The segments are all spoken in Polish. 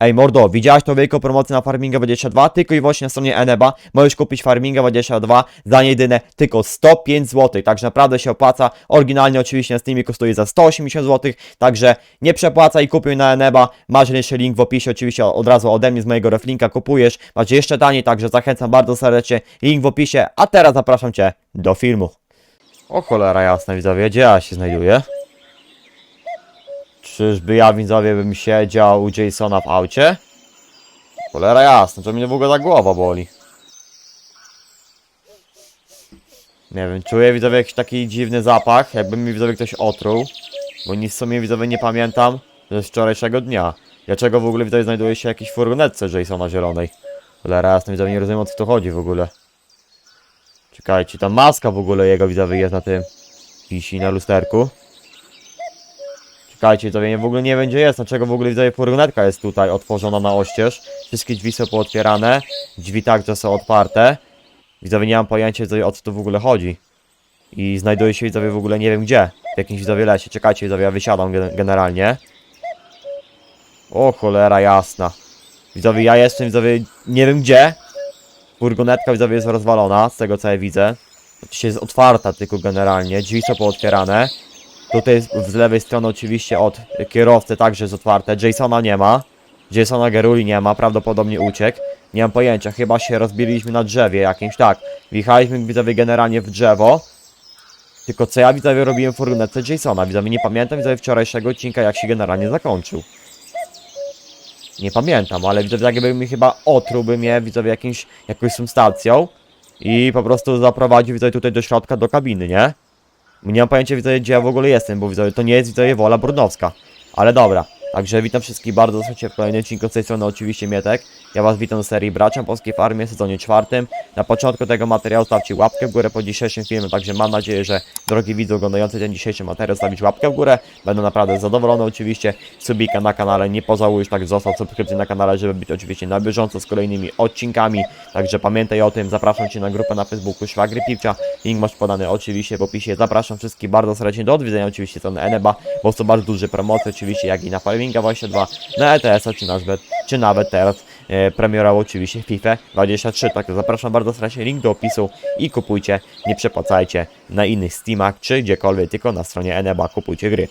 Ej mordo, widziałaś tą wielką promocję na Farminga 22? Tylko i wyłącznie na stronie Eneba możesz kupić Farminga 22 za jedyne tylko 105 zł, także naprawdę się opłaca. Oryginalnie oczywiście na Steamie kosztuje za 180 zł, także nie przepłacaj i kupuj na Eneba. Masz jeszcze link w opisie, oczywiście od razu ode mnie z mojego reflinka kupujesz. Masz jeszcze taniej, także zachęcam bardzo serdecznie. Link w opisie, a teraz zapraszam Cię do filmu. O cholera jasna widzowie, gdzie ja się znajduję? Czyżby ja widzowie bym siedział u Jasona w aucie? Cholera jasna, to mnie w ogóle ta głowa boli. Nie wiem, czuję widzowie jakiś taki dziwny zapach, jakby mi widzowie ktoś otruł. Bo nic w sumie widzowie nie pamiętam ze wczorajszego dnia. Dlaczego w ogóle widzowie znajduje się jakiś furgonetce Jasona zielonej? Cholera jasna, widzowie nie rozumiem o co tu chodzi w ogóle. Czekajcie, ta maska w ogóle jego widzowie jest na tym. Wisi na lusterku. Czekajcie, to ja w ogóle nie gdzie jest, dlaczego w ogóle widzę furgonetka jest tutaj otworzona na oścież. Wszystkie drzwi są pootwierane, drzwi także są otwarte. Widzowie nie mam pojęcia widzowie, o co tu w ogóle chodzi. I znajduję się widzowie w ogóle nie wiem gdzie, w jakimś widzowie lesie. Czekajcie widzowie, ja wysiadam gen- generalnie. O cholera jasna. Widzowie, ja jestem widzowie nie wiem gdzie. Furgonetka widzowie jest rozwalona, z tego co ja widzę. Oczywiście jest otwarta tylko generalnie, drzwi są pootwierane. Tutaj z lewej strony oczywiście od kierowcy także jest otwarte. Jasona nie ma. Jasona Geruli nie ma, prawdopodobnie uciekł. Nie mam pojęcia, chyba się rozbiliśmy na drzewie jakimś, tak. Wjechaliśmy widzowie generalnie w drzewo. Tylko co ja widzowie robiłem w furgonetce Jasona. Widzowie nie pamiętam widzowie wczorajszego odcinka jak się generalnie zakończył. Nie pamiętam, ale widzowie jakby mi chyba otrułby mnie widzowie jakimś, jakąś substancją. I po prostu zaprowadził widzowie tutaj do środka, do kabiny, nie? Nie mam pojęcia widzowie gdzie ja w ogóle jestem, bo widzowie to nie jest widzowie wola brudnowska. Ale dobra. Także witam wszystkich bardzo serdecznie w kolejnym odcinku z tej strony oczywiście Mietek. Ja was witam z serii Bracia Polskiej w Armii w sezonie czwartym. Na początku tego materiału stawcie łapkę w górę po dzisiejszym filmie, także mam nadzieję, że drogi widzu oglądający ten dzisiejszy materiał stawić łapkę w górę. Będę naprawdę zadowolony oczywiście. Subika na kanale nie pożałujesz, tak został subskrypcji na kanale, żeby być oczywiście na bieżąco z kolejnymi odcinkami. Także pamiętaj o tym, zapraszam Cię na grupę na Facebooku Szwagry Pipcia. Link masz podany oczywiście w opisie. Zapraszam wszystkich bardzo serdecznie do odwiedzenia oczywiście strony Eneba, bo są bardzo duże promocje oczywiście, jak i na Farminga 22, na ETS-a czy czy nawet teraz e, premiera oczywiście FIFA 23. Także zapraszam bardzo serdecznie, link do opisu i kupujcie, nie przepłacajcie na innych Steamach czy gdziekolwiek, tylko na stronie Eneba kupujcie gry.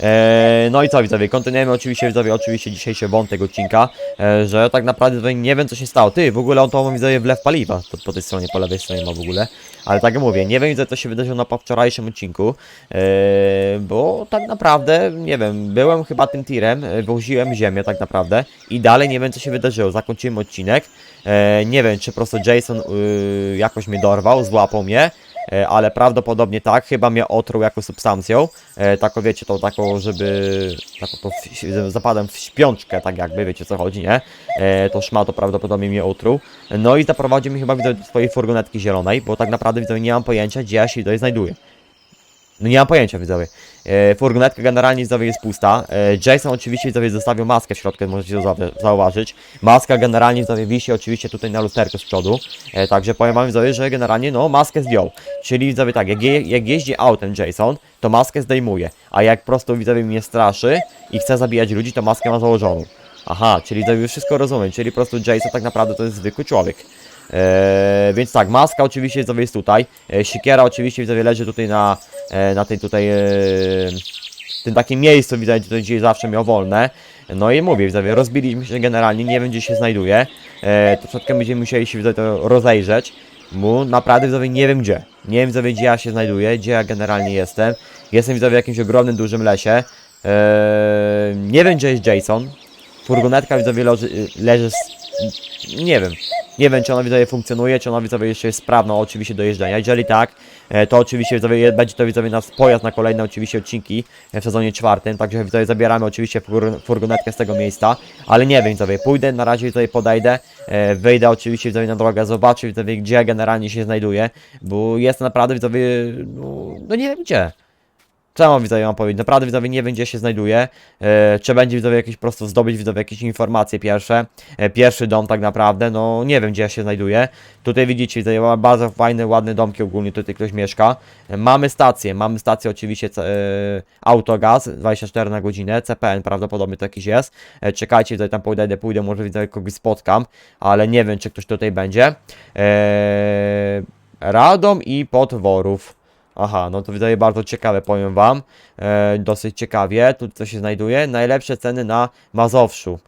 Eee, no i co widzowie, kontynuujemy oczywiście widzowie, oczywiście dzisiejszy wątek odcinka, e, że tak naprawdę widzowie, nie wiem co się stało. Ty, w ogóle on to ma widzowie wlew paliwa, to po tej stronie, po lewej stronie ma w ogóle. Ale tak jak mówię, nie wiem widzowie co się wydarzyło na po wczorajszym odcinku, e, bo tak naprawdę, nie wiem, byłem chyba tym tirem, e, woziłem ziemię tak naprawdę i dalej nie wiem co się wydarzyło. Zakończyłem odcinek, e, nie wiem czy po prostu Jason y, jakoś mnie dorwał, złapał mnie, ale prawdopodobnie tak, chyba mnie otruł jakąś substancją, e, taką wiecie, to taką, żeby, taką zapadłem w śpiączkę, tak jakby, wiecie co chodzi, nie? E, to szmato prawdopodobnie mnie otruł, no i zaprowadził mi chyba widzę do swojej furgonetki zielonej, bo tak naprawdę widzę, nie mam pojęcia, gdzie ja się tutaj znajduję. No nie mam pojęcia, widzowie. E, furgonetka generalnie widzowie jest pusta. E, Jason oczywiście widzowie zostawił maskę w środku, możecie to zau- zauważyć. Maska generalnie widzowie wisi oczywiście tutaj na lusterku z przodu. E, także powiem wam widzowie, że generalnie no maskę zdjął. Czyli widzowie tak, jak, je, jak jeździ autem Jason, to maskę zdejmuje. A jak po prostu widzowie mnie straszy i chce zabijać ludzi, to maskę ma założoną. Aha, czyli widzowie już wszystko rozumiem, czyli po prostu Jason tak naprawdę to jest zwykły człowiek. Eee, więc tak, maska oczywiście widzowie jest tutaj. E, oczywiście widzowie leży tutaj na, e, na tej tutaj e, tym takim miejscu widzowie, tutaj gdzie zawsze miał wolne. No i mówię widzowie, rozbiliśmy się generalnie, nie wiem gdzie się znajduje. E, troszeczkę będziemy musieli się widzowie to rozejrzeć. Bo naprawdę widzowie nie wiem gdzie. Nie wiem widzowie gdzie ja się znajduję, gdzie ja generalnie jestem. Jestem widzowie w jakimś ogromnym, dużym lesie. Eee, nie wiem gdzie jest Jason. Furgonetka widzowie leży, leży nie wiem. Nie wiem, czy ona widzowie funkcjonuje, czy ona widzowie jeszcze jest sprawna oczywiście do jeżdżenia. Jeżeli tak, e, to oczywiście widzowie, będzie to widzowie nas pojazd na kolejne oczywiście odcinki e, w sezonie czwartym. Także widzowie zabieramy oczywiście fur, furgonetkę z tego miejsca. Ale nie wiem widzowie, pójdę, na razie tutaj podejdę, e, wyjdę oczywiście widzowie na drogę, zobaczę widzowie gdzie generalnie się znajduję. Bo jest naprawdę widzowie, no, no nie wiem gdzie. Co mam widzowie mam powiedzieć? Naprawdę widzowie nie wiem gdzie się znajduje. Czy będzie widzowie jakieś po prostu zdobyć widzowie jakieś informacje pierwsze. E, pierwszy dom tak naprawdę, no nie wiem gdzie się znajduje. Tutaj widzicie widzowie, ma bardzo fajne, ładne domki ogólnie, tutaj ktoś mieszka. E, mamy stację, mamy stację oczywiście e, Autogaz 24 na godzinę, CPN prawdopodobnie to jakiś jest. E, czekajcie, tutaj tam pójdę, pójdę, może widzowie kogoś spotkam, ale nie wiem czy ktoś tutaj będzie. Radom i Podworów. Aha, no to wydaje bardzo ciekawe, powiem wam. E, dosyć ciekawie. Tu co się znajduje? Najlepsze ceny na Mazowszu.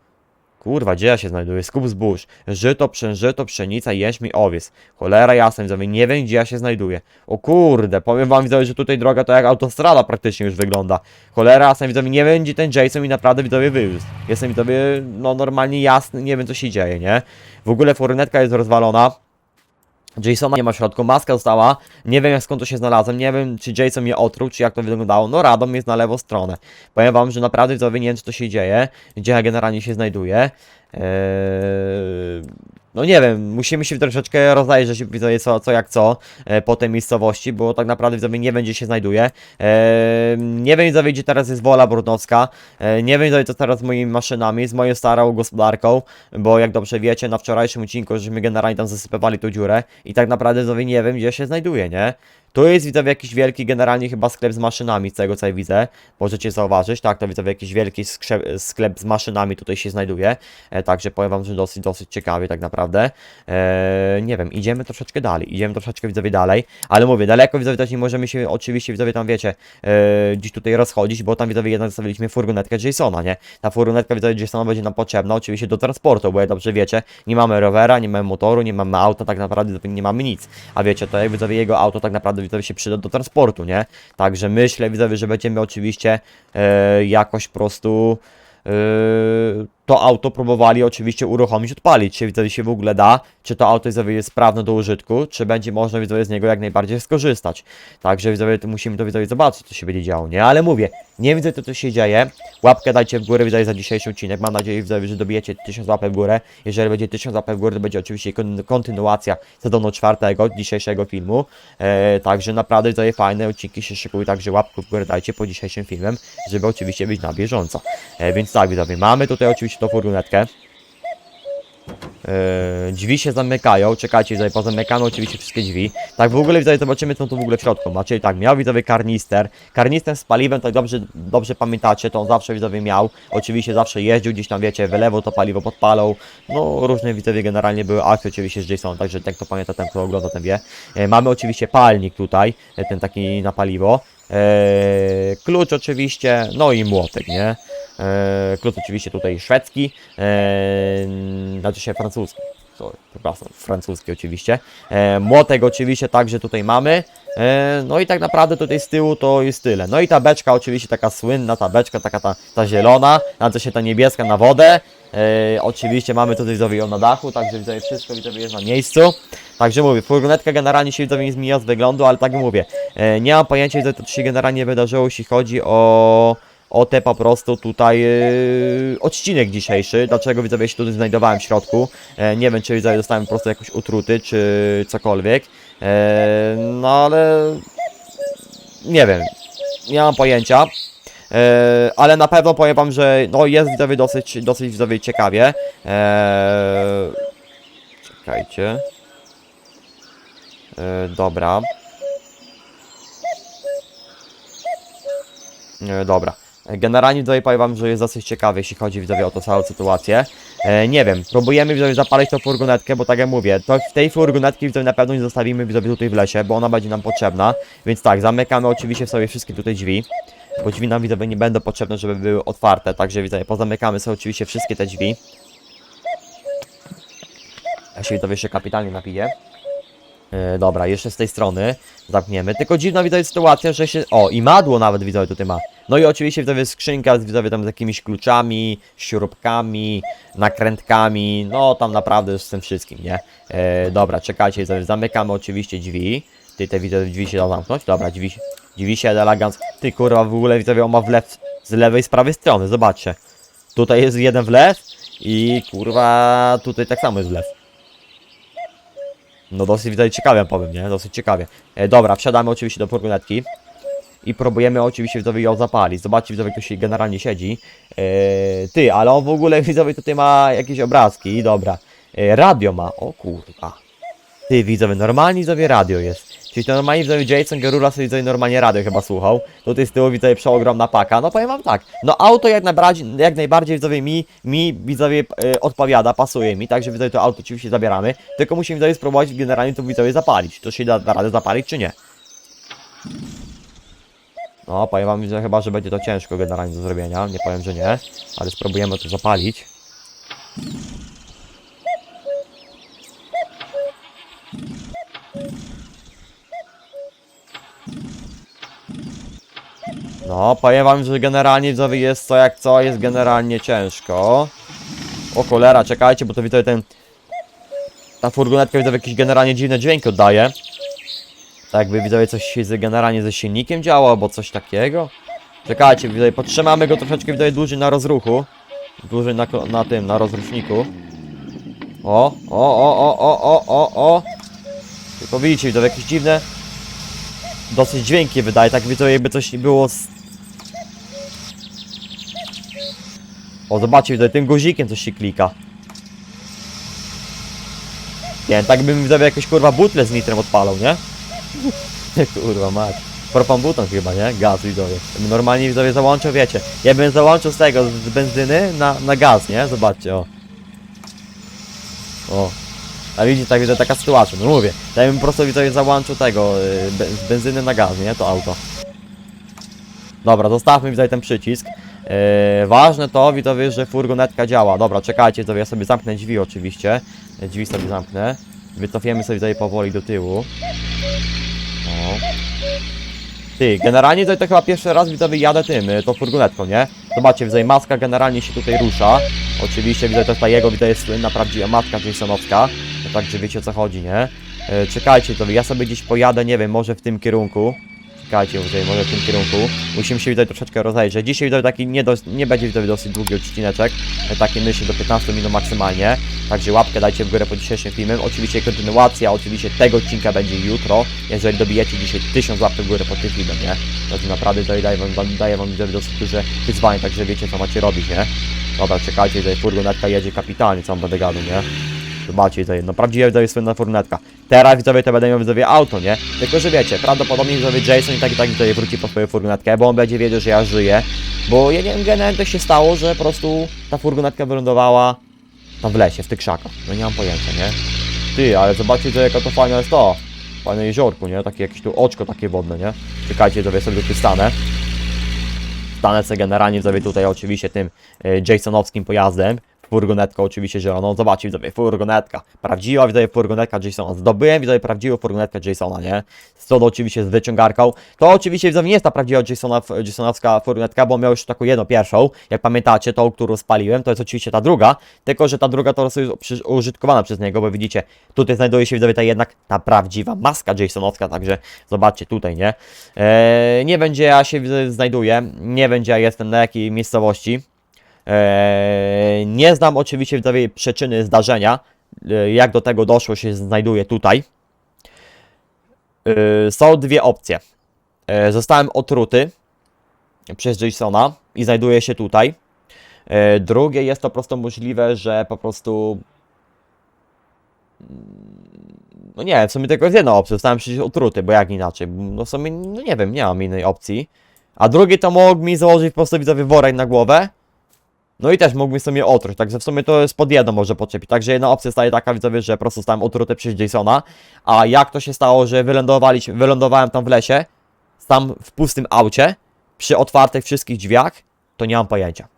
Kurwa, gdzie ja się znajduję? Skup zbóż. Żyto, przężyto, pszenica, jęczmień, owiec. Cholera jasna, widzowie, nie wiem gdzie ja się znajduję. O kurde, powiem wam widzowie, że tutaj droga to jak autostrada praktycznie już wygląda. Cholera jasna, widzowie, nie wiem gdzie ten Jason mi naprawdę widzowie wywiózł. Jestem widzowie, no normalnie jasny, nie wiem co się dzieje, nie? W ogóle furnetka jest rozwalona. Jasona nie ma w środku, maska została, nie wiem skąd to się znalazłem, nie wiem czy Jason mnie otruł, czy jak to wyglądało, no Radom jest na lewą stronę. Powiem wam, że naprawdę widzowie nie wiem czy to się dzieje, gdzie ja generalnie się znajduję. Eee, no nie wiem, musimy się troszeczkę rozejrzeć, widzowie, co, co jak co e, po tej miejscowości, bo tak naprawdę widzowie nie gdzie się znajduje. Eee, nie wiem widzowie gdzie teraz jest Wola Brudnowska, e, nie wiem widzowie co teraz z moimi maszynami, z moją starą gospodarką, bo jak dobrze wiecie, na wczorajszym odcinku, żeśmy generalnie tam zasypywali tą dziurę i tak naprawdę widzowie nie wiem gdzie się znajduje, nie? Tu jest widzowie jakiś wielki generalnie chyba sklep z maszynami, z tego co ja widzę. Możecie zauważyć, tak, to widzowie jakiś wielki sklep z maszynami tutaj się znajduje. E, także powiem wam, że dosyć, dosyć ciekawie tak naprawdę. E, nie wiem, idziemy troszeczkę dalej, idziemy troszeczkę widzowie dalej, ale mówię, daleko widzowie też nie możemy się oczywiście widzowie tam wiecie, e, gdzieś tutaj rozchodzić, bo tam widzowie jednak zostawiliśmy furgonetkę Jasona, nie? Ta furgonetka widzowie Jasona będzie nam potrzebna oczywiście do transportu, bo jak dobrze wiecie, nie mamy rowera, nie mamy motoru, nie mamy auta, tak naprawdę nie mamy nic. A wiecie, to jak widzowie jego auto tak naprawdę widzowie się przyda do transportu, nie? Także myślę widzowie, że będziemy oczywiście e, jakoś po prostu e, to auto próbowali oczywiście uruchomić, odpalić, czy widzowie się w ogóle da, czy to auto jest sprawne do użytku, czy będzie można widzowie z niego jak najbardziej skorzystać. Także widzowie, to musimy to widzowie zobaczyć, co się będzie działo, nie? Ale mówię, nie widzę to, co się dzieje. Łapkę dajcie w górę, widzowie, za dzisiejszy odcinek. Mam nadzieję, widzowie, że dobijecie 1000 łapek w górę. Jeżeli będzie 1000 łapek w górę, to będzie oczywiście kon- kontynuacja sezonu czwartego, dzisiejszego filmu. E, także naprawdę widzowie, fajne odcinki się szykują, także łapkę w górę dajcie po dzisiejszym filmem, żeby oczywiście być na bieżąco. E, więc tak, widzowie, mamy tutaj oczywiście tą furgonetkę. Yy, drzwi się zamykają, czekajcie, widzowie, pozamykamy oczywiście wszystkie drzwi. Tak w ogóle widzowie, zobaczymy co tu w ogóle w środku ma, czyli tak, miał widzowie karnister, karnister z paliwem, tak dobrze, dobrze pamiętacie, to on zawsze widzowie miał, oczywiście zawsze jeździł gdzieś tam, wiecie, wylewał to paliwo, podpalał, no różne widzowie generalnie były akcje oczywiście z Jasonem, także jak to pamięta ten, kto ogląda, ten wie. E, mamy oczywiście palnik tutaj, e, ten taki na paliwo, klucz oczywiście, no i młotek, nie? Klucz oczywiście tutaj szwedzki, e, znaczy się francuski. Sorry, przepraszam, francuski oczywiście. E, młotek oczywiście także tutaj mamy. E, no i tak naprawdę tutaj z tyłu to jest tyle. No i ta beczka oczywiście taka słynna, ta beczka taka ta, ta zielona, na co się ta niebieska na wodę. E, oczywiście mamy tutaj widzowie na dachu, także widzowie wszystko widzowie jest na miejscu. Także mówię, furgonetka generalnie się widzowie nie zmienia z wyglądu, ale tak mówię, e, nie mam pojęcia, co to się generalnie wydarzyło, jeśli chodzi o o te po prostu tutaj yy, odcinek dzisiejszy. Dlaczego widzowie się tutaj znajdowałem w środku? E, nie wiem, czy widzowie dostałem po prostu jakoś utruty, czy cokolwiek. E, no ale nie wiem. Nie mam pojęcia. E, ale na pewno powiem wam, że no jest widzowie dosyć, dosyć widzowie ciekawie. E, czekajcie. E, dobra. E, dobra. Generalnie tutaj powiem wam, że jest dosyć ciekawy, jeśli chodzi widzowie o tą całą sytuację. E, nie wiem, próbujemy widzowie zapalić tą furgonetkę, bo tak jak mówię, to w tej furgonetki widzowie na pewno nie zostawimy widzowie tutaj w lesie, bo ona będzie nam potrzebna. Więc tak, zamykamy oczywiście sobie wszystkie tutaj drzwi, bo drzwi nam widzowie nie będą potrzebne, żeby były otwarte, także widzowie pozamykamy sobie oczywiście wszystkie te drzwi. Ja się widzowie jeszcze kapitalnie napiję. E, dobra, jeszcze z tej strony zamkniemy. Tylko dziwna widzowie sytuacja, że się... O, i madło nawet widzowie tutaj ma. No i oczywiście widzowie skrzynka z widzowie tam z jakimiś kluczami, śrubkami, nakrętkami, no tam naprawdę z tym wszystkim, nie? E, dobra, czekajcie, widzowie, zamykamy oczywiście drzwi. Ty te widzowie drzwi się da zamknąć? Dobra, drzwi, drzwi się elegancko. Ty kurwa, w ogóle widzowie on ma wlew z lewej z prawej strony, zobaczcie. Tutaj jest jeden wlew i kurwa tutaj tak samo jest wlew. No dosyć widać ciekawie powiem, nie? Dosyć ciekawie. E, dobra, wsiadamy oczywiście do furgonetki. i próbujemy oczywiście widzowie ją zapalić. Zobaczcie widzowie, kto się generalnie siedzi. Eee, ty, ale on w ogóle widzowie tutaj ma jakieś obrazki, dobra. Eee, radio ma, o kurwa. Ty widzowie, normalnie widzowie radio jest. Czyli to normalnie widzowie Jason Gerula sobie widzowie normalnie radio chyba słuchał. Tutaj z tyłu widzowie przeogromna paka. No powiem wam tak, no auto jak najbardziej, jak najbardziej widzowie mi, mi widzowie e, odpowiada, pasuje mi, także widzowie to auto oczywiście zabieramy. Tylko musimy widzowie spróbować generalnie to widzowie zapalić. To się da, da radę zapalić czy nie? No, powiem wam, że chyba, że będzie to ciężko generalnie do zrobienia. Nie powiem, że nie, ale spróbujemy to zapalić. No, powiem wam, że generalnie widzowie jest co jak co, jest generalnie ciężko. O cholera, czekajcie, bo to widzowie ten... Ta furgonetka widzowie jakieś generalnie dziwne dźwięki oddaje. Tak jakby widzowie coś się generalnie ze silnikiem działo, albo coś takiego. Czekajcie, widzowie, podtrzymamy go troszeczkę widzowie dłużej na rozruchu. Dłużej na, na tym, na rozruszniku. O, o, o, o, o, o, o, o. Tylko widzicie, widzowie, jakieś dziwne... Dosyć dźwięki wydaje, tak widzowie, jakby coś było z... O, zobaczcie, widzowie, tym guzikiem coś się klika. Nie tak bym widzowie jakieś kurwa butle z nitrem odpalał, nie? kurwa mać. Propan buton chyba, nie? Gaz widzowie. Normalnie widzowie załączył, wiecie. Ja bym załączył z tego, z benzyny na, na gaz, nie? Zobaczcie, o. O. A widzicie, tak widzę taka sytuacja, no mówię. Ja bym po prostu widzowie załączył tego, y, z benzyny na gaz, nie? To auto. Dobra, zostawmy widzowie ten przycisk. Yy, ważne to, widzowie, że furgonetka działa. Dobra, czekajcie, widzowie, ja sobie zamknę drzwi oczywiście. Drzwi sobie zamknę. Wycofiemy sobie tutaj powoli do tyłu. O. Ty, generalnie tutaj to chyba pierwszy raz widzowie jadę tym, y, tą furgonetką, nie? Zobaczcie, widzowie, maska generalnie się tutaj rusza. Oczywiście, widzowie, to ta jego, widzowie, jest słynna, prawdziwa maska Jasonowska. No, także wiecie o co chodzi, nie? Yy, czekajcie, to ja sobie gdzieś pojadę, nie wiem, może w tym kierunku. Czekajcie, może, może w tym kierunku. Musimy się widać troszeczkę rozejrzeć. Dzisiaj widać taki nie, nie będzie widać dosyć długi odcineczek. E, Taki myślę do 15 minut maksymalnie. Także łapkę dajcie w górę pod dzisiejszym filmem. Oczywiście kontynuacja, oczywiście tego odcinka będzie jutro. Jeżeli dobijecie dzisiaj 1000 łapek w górę pod tym filmem, nie? Także naprawdę tutaj daję wam, daję wam dosyć duże wyzwanie, także wiecie co macie robić, nie? Dobra, czekajcie, tutaj furgonetka jedzie kapitalnie, co wam będę gadał, nie? Zobaczcie, to no prawdziwie widzowie słynna furgonetka. Teraz widzowie to będę miał widzowie auto, nie? Tylko, że wiecie, prawdopodobnie widzowie Jason i tak i tak tutaj wróci po swoją furgonetkę, bo on będzie wiedział, że ja żyję. Bo ja nie wiem, generalnie się stało, że po prostu ta furgonetka wylądowała tam w lesie, w tych krzakach. No nie mam pojęcia, nie? Ty, ale zobaczcie, to jaka to fajna jest to. Fajne jeziorko, nie? Takie jakieś tu oczko takie wodne, nie? Czekajcie, widzowie sobie tu stanę. Stanę sobie generalnie widzowie tutaj oczywiście tym e, Jasonowskim pojazdem. Furgonetka oczywiście zieloną. Zobaczcie widzowie, furgonetka. Prawdziwa widzowie furgonetka Jasona. Zdobyłem widzowie prawdziwą furgonetkę Jasona, nie? Przodu oczywiście z wyciągarką. To oczywiście widzowie nie jest ta prawdziwa Jasona, Jasonowska furgonetka, bo miał już taką jedną pierwszą. Jak pamiętacie, tą, którą spaliłem, to jest oczywiście ta druga. Tylko, że ta druga to jest użytkowana przez niego, bo widzicie, tutaj znajduje się widzowie ta jednak ta prawdziwa maska Jasonowska, także zobaczcie tutaj, nie? Eee, nie będzie ja się znajduję, nie będzie ja jestem na jakiej miejscowości. Eee, nie znam oczywiście widzowie przyczyny zdarzenia, e, jak do tego doszło się znajduje tutaj. E, są dwie opcje. E, zostałem otruty przez Jasona i znajduję się tutaj. Drugie jest to po prostu możliwe, że po prostu no nie, w sumie tylko jest jedna opcja, zostałem przecież otruty, bo jak inaczej, no w sumie, no nie wiem, nie mam innej opcji. A drugie to mógł mi założyć po prostu widzowie worek na głowę, no i też mógł mi sobie otruć, także w sumie to jest pod jedno może podczepić. Także jedna opcja staje taka, widzowie, że po prostu zostałem otruty przez Jasona. A jak to się stało, że wylądowaliśmy, wylądowałem tam w lesie, tam w pustym aucie, przy otwartych wszystkich drzwiach, to nie mam pojęcia.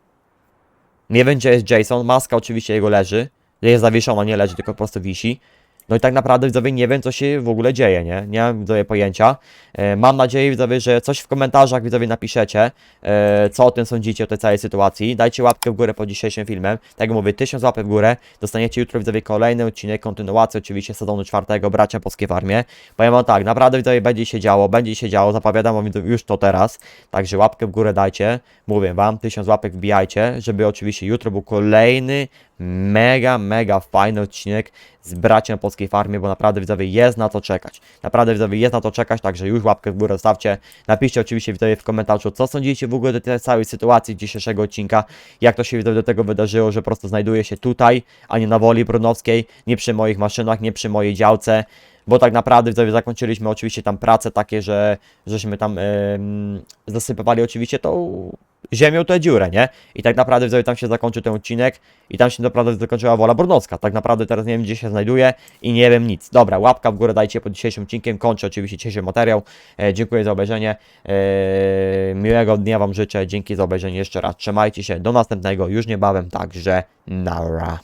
Nie wiem, gdzie jest Jason, maska oczywiście jego leży, jest zawieszona, nie leży, tylko po prostu wisi. No i tak naprawdę widzowie nie wiem, co się w ogóle dzieje, nie? Nie mam widzowie pojęcia. E, mam nadzieję, widzowie, że coś w komentarzach widzowie napiszecie, e, co o tym sądzicie, o tej całej sytuacji. Dajcie łapkę w górę pod dzisiejszym filmem. Tak jak mówię, 1000 łapek w górę. Dostaniecie jutro widzowie kolejny odcinek, kontynuację oczywiście sezonu czwartego, Bracia Polskie w Armię. Powiem wam tak, naprawdę widzowie będzie się działo, będzie się działo, zapowiadam wam już to teraz. Także łapkę w górę dajcie. Mówię wam, 1000 łapek wbijajcie, żeby oczywiście jutro był kolejny mega, mega fajny odcinek z Braciem Polskie brudnowskiej farmie, bo naprawdę widzowie jest na to czekać. Naprawdę widzowie jest na to czekać, także już łapkę w górę zostawcie. Napiszcie oczywiście widzowie w komentarzu, co sądzicie w ogóle do tej całej sytuacji dzisiejszego odcinka, jak to się widzowie do tego wydarzyło, że po prostu znajduję się tutaj, a nie na woli brudnowskiej, nie przy moich maszynach, nie przy mojej działce. Bo tak naprawdę widzowie zakończyliśmy oczywiście tam prace takie, że żeśmy tam em, zasypywali oczywiście tą ziemią tę dziurę, nie? I tak naprawdę widzowie tam się zakończył ten odcinek i tam się naprawdę zakończyła wola Brudnowska. Tak naprawdę teraz nie wiem gdzie się znajduje i nie wiem nic. Dobra, łapka w górę dajcie pod dzisiejszym odcinkiem, kończę oczywiście dzisiejszy materiał. E, dziękuję za obejrzenie. E, miłego dnia Wam życzę, dzięki za obejrzenie jeszcze raz. Trzymajcie się, do następnego już niebawem, także nara.